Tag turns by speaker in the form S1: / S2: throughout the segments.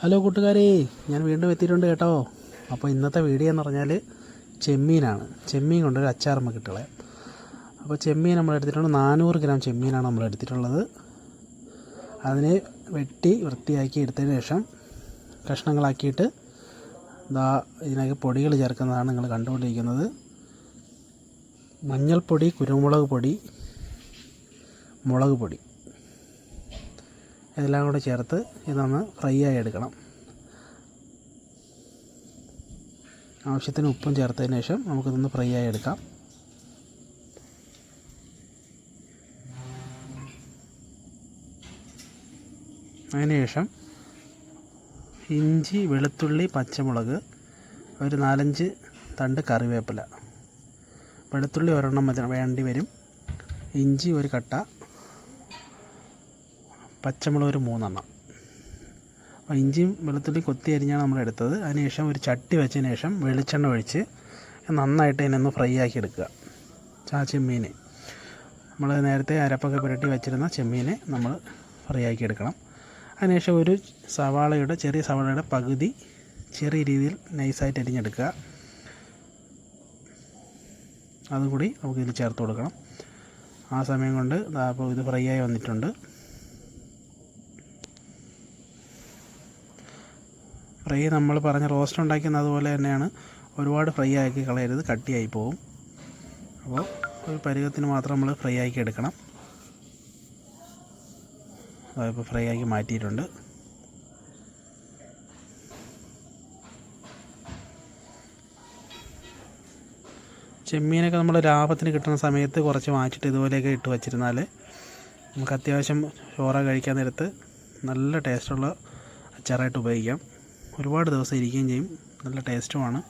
S1: Hello കൂട്ടുകാരെ ഞാൻ വീണ്ടും എത്തിയിട്ടുണ്ട് കേട്ടോ. അപ്പോൾ ഇന്നത്തെ വീഡിയോ എന്ന് പറഞ്ഞാൽ ചെമ്മീനാണ്. ചെമ്മീൻ കൊണ്ടൊരു അച്ചാർ നമുക്ക് കിട്ടുകളെ അപ്പോൾ ചെമ്മീൻ നമ്മൾ എടുത്തിട്ടുണ്ട്. നാനൂറ് ഗ്രാം ചെമ്മീനാണ് നമ്മൾ എടുത്തിട്ടുള്ളത്. അതിനെ വെട്ടി വൃത്തിയാക്കി എടുത്തതിന് ശേഷം കഷ്ണങ്ങളാക്കിയിട്ട് ദാ ഇതിനകത്ത് പൊടികൾ ചേർക്കുന്നതാണ് നിങ്ങൾ കണ്ടുകൊണ്ടിരിക്കുന്നത്. മഞ്ഞൾപ്പൊടി കുരുമുളക് പൊടി മുളക് പൊടി. ഇതെല്ലാം കൂടെ ചേർത്ത് ഇതൊന്ന് ഫ്രൈ ആയി എടുക്കണം. ആവശ്യത്തിന് ഉപ്പും ചേർത്തതിന് ശേഷം നമുക്കിതൊന്ന് ഫ്രൈ ആയി എടുക്കാം. അതിനുശേഷം ഇഞ്ചി വെളുത്തുള്ളി പച്ചമുളക് ഒരു നാലഞ്ച് തണ്ട് കറിവേപ്പില. വെളുത്തുള്ളി ഒരെണ്ണം വേണ്ടി വരും. ഇഞ്ചി ഒരു കട്ട. പച്ചമുളക് ഒരു മൂന്നെണ്ണം. അപ്പോൾ ഇഞ്ചിയും വെളുത്തുള്ളി കൊത്തി അരിഞ്ഞാണ് നമ്മൾ എടുത്തത്. അതിനുശേഷം ഒരു ചട്ടി വെച്ചതിന് ശേഷം വെളിച്ചെണ്ണ ഒഴിച്ച് നന്നായിട്ട് ഇതിനൊന്ന് ഫ്രൈ ആക്കി എടുക്കുക. ആ ചെമ്മീൻ നമ്മൾ നേരത്തെ അരപ്പൊക്കെ പുരട്ടി വെച്ചിരുന്ന ചെമ്മീനെ നമ്മൾ ഫ്രൈ ആക്കി എടുക്കണം. അതിനുശേഷം ഒരു സവാളയുടെ ചെറിയ സവാളയുടെ പകുതി ചെറിയ രീതിയിൽ നൈസായിട്ട് അരിഞ്ഞെടുക്കുക. അതും കൂടി നമുക്ക് ഇതിൽ ചേർത്ത് കൊടുക്കണം. ആ സമയം കൊണ്ട് അപ്പോൾ ഇത് ഫ്രൈ ആയി വന്നിട്ടുണ്ട്. ഫ്രൈ നമ്മൾ പറഞ്ഞ റോസ്റ്റ് ഉണ്ടാക്കുന്നത് അതുപോലെ തന്നെയാണ്. ഒരുപാട് ഫ്രൈ ആക്കി കളയരുത് കട്ടിയായി പോകും അപ്പോൾ ഒരു പരുവത്തിന് മാത്രം നമ്മൾ ഫ്രൈ ആക്കി എടുക്കണം. അതിപ്പോൾ ഫ്രൈ ആക്കി മാറ്റിയിട്ടുണ്ട്. ചെമ്മീനൊക്കെ നമ്മൾ ലാഭത്തിന് കിട്ടുന്ന സമയത്ത് കുറച്ച് മാറ്റിയിട്ട് ഇതുപോലെയൊക്കെ ഇട്ട് വച്ചിരുന്നാൽ നമുക്ക് അത്യാവശ്യം ചോറ കഴിക്കാൻ നേരത്ത് നല്ല ടേസ്റ്റുള്ള അച്ചാറായിട്ട് ഉപയോഗിക്കാം. ഒരുപാട് ദിവസം ഇരിക്കുകയും ചെയ്യും. നല്ല ടേസ്റ്റുമാണ്.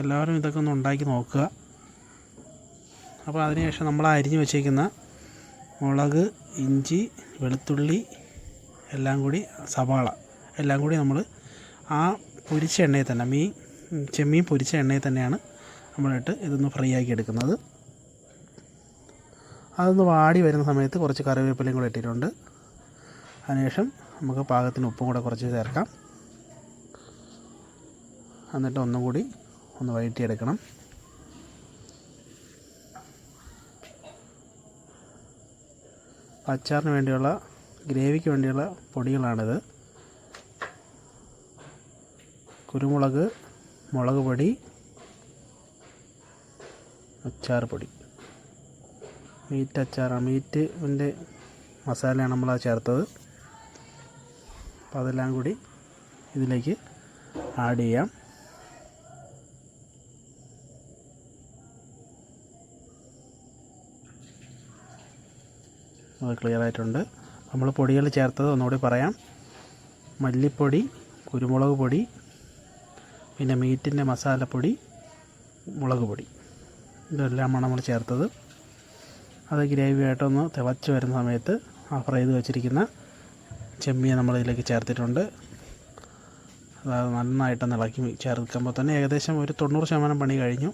S1: എല്ലാവരും ഇതൊക്കെ ഒന്ന് ഉണ്ടാക്കി നോക്കുക. അപ്പോൾ അതിനുശേഷം നമ്മൾ അരിഞ്ഞു വെച്ചേക്കുന്ന മുളക് ഇഞ്ചി വെളുത്തുള്ളി എല്ലാം കൂടി സവാള. എല്ലാം കൂടി നമ്മൾ ആ പൊരിച്ച എണ്ണയിൽ തന്നെ മീൻ ചെമ്മീൻ പൊരിച്ച എണ്ണയിൽ തന്നെയാണ് നമ്മളിട്ട് ഇതൊന്ന് ഫ്രൈ ആക്കി എടുക്കുന്നത്. അതൊന്ന് വാടി വരുന്ന സമയത്ത് കുറച്ച് കറിവേപ്പിലയും കൂടെ ഇട്ടിട്ടുണ്ട്. അതിനുശേഷം നമുക്ക് പാകത്തിന് ഉപ്പും കൂടെ കുറച്ച് ചേർക്കാം. എന്നിട്ട് ഒന്നും കൂടി ഒന്ന് വഴറ്റിയെടുക്കണം. അച്ചാറിന് വേണ്ടിയുള്ള ഗ്രേവിക്ക് വേണ്ടിയുള്ള പൊടികളാണിത്. കുരുമുളക് മുളക് പൊടി അച്ചാർ പൊടി. മീറ്റ് അച്ചാറാണ്. മീറ്റിന്റെ മസാലയാണ് നമ്മൾ ചേർത്തത്. അപ്പോൾ അതെല്ലാം കൂടി ഇതിലേക്ക് ആഡ് ചെയ്യാം. അത് ക്ലിയർ ആയിട്ടുണ്ട്. നമ്മൾ പൊടികൾ ചേർത്തത് ഒന്നുകൂടി പറയാം. മല്ലിപ്പൊടി കുരുമുളക് പൊടി പിന്നെ മീറ്റിന്റെ മസാലപ്പൊടി മുളക് പൊടി. ഇതെല്ലാമാണ് നമ്മൾ ചേർത്തത്. അത് ഗ്രേവി ആയിട്ടൊന്ന് തിളച്ച് വരുന്ന സമയത്ത് ആ ഫ്രൈ ചെയ്ത് വെച്ചിരിക്കുന്ന ചെമ്മീൻ നമ്മൾ ഇതിലേക്ക് ചേർത്തിട്ടുണ്ട്. അത് നന്നായിട്ടൊന്ന് ഇളക്കി ചേർക്കുമ്പോൾ തന്നെ ഏകദേശം ഒരു തൊണ്ണൂറ് ശതമാനം പണി കഴിഞ്ഞു.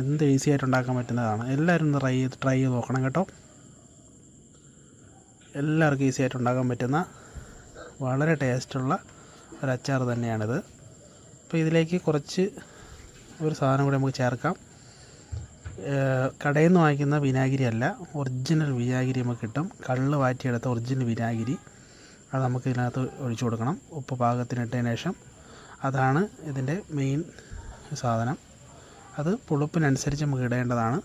S1: എന്ത് ഈസി ആയിട്ട് ഉണ്ടാക്കാൻ പറ്റുന്നതാണ്. എല്ലാവരും ട്രൈ ചെയ്ത് ട്രൈ ചെയ്ത് നോക്കണം കേട്ടോ. എല്ലാവർക്കും ഈസി ആയിട്ട് ഉണ്ടാക്കാൻ പറ്റുന്ന വളരെ ടേസ്റ്റുള്ള ഒരു അച്ചാർ തന്നെയാണിത്. അപ്പോൾ ഇതിലേക്ക് കുറച്ച് ഒരു സാധനം കൂടി നമുക്ക് ചേർക്കാം. കടയിൽ നിന്ന് വാങ്ങിക്കുന്ന വിനാഗിരി അല്ല ഒറിജിനൽ വിനാഗിരി നമുക്ക് കിട്ടും. കള്ള് വാറ്റിയെടുത്ത ഒറിജിനൽ വിനാഗിരി. അത് നമുക്ക് ഇതിനകത്ത് ഒഴിച്ചു കൊടുക്കണം. ഉപ്പ് പാകത്തിനിട്ടതിന് ശേഷം അതാണ് ഇതിന്റെ മെയിൻ സാധനം. അത് പുളിപ്പിനനുസരിച്ച് നമുക്ക് ഇടേണ്ടതാണ്.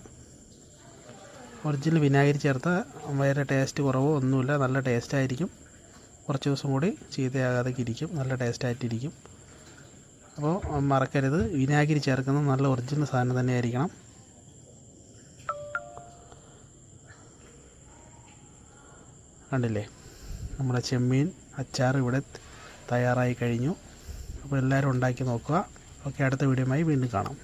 S1: ഒറിജിനൽ വിനാഗിരി ചേർത്ത വേറെ ടേസ്റ്റ് കുറവോ ഒന്നുമില്ല. നല്ല ടേസ്റ്റ് ആയിരിക്കും. കുറച്ച് ദിവസം കൂടി ചീത്തയാകാതെ ഇരിക്കും. നല്ല ടേസ്റ്റ് ആയിട്ടിരിക്കും. അപ്പോൾ മറക്കരുത്. വിനാഗിരി ചേർക്കുന്ന നല്ല ഒറിജിനൽ സാധനം തന്നെ ആയിരിക്കണം കണ്ടില്ലേ? നമ്മുടെ ചെമ്മീൻ അച്ചാർ ഇവിടെ തയ്യാറായി കഴിഞ്ഞു. അപ്പോൾ എല്ലാവരും ഉണ്ടാക്കി നോക്കുക. ഓക്കെ അടുത്ത വീഡിയോയുമായി വീണ്ടും കാണാം.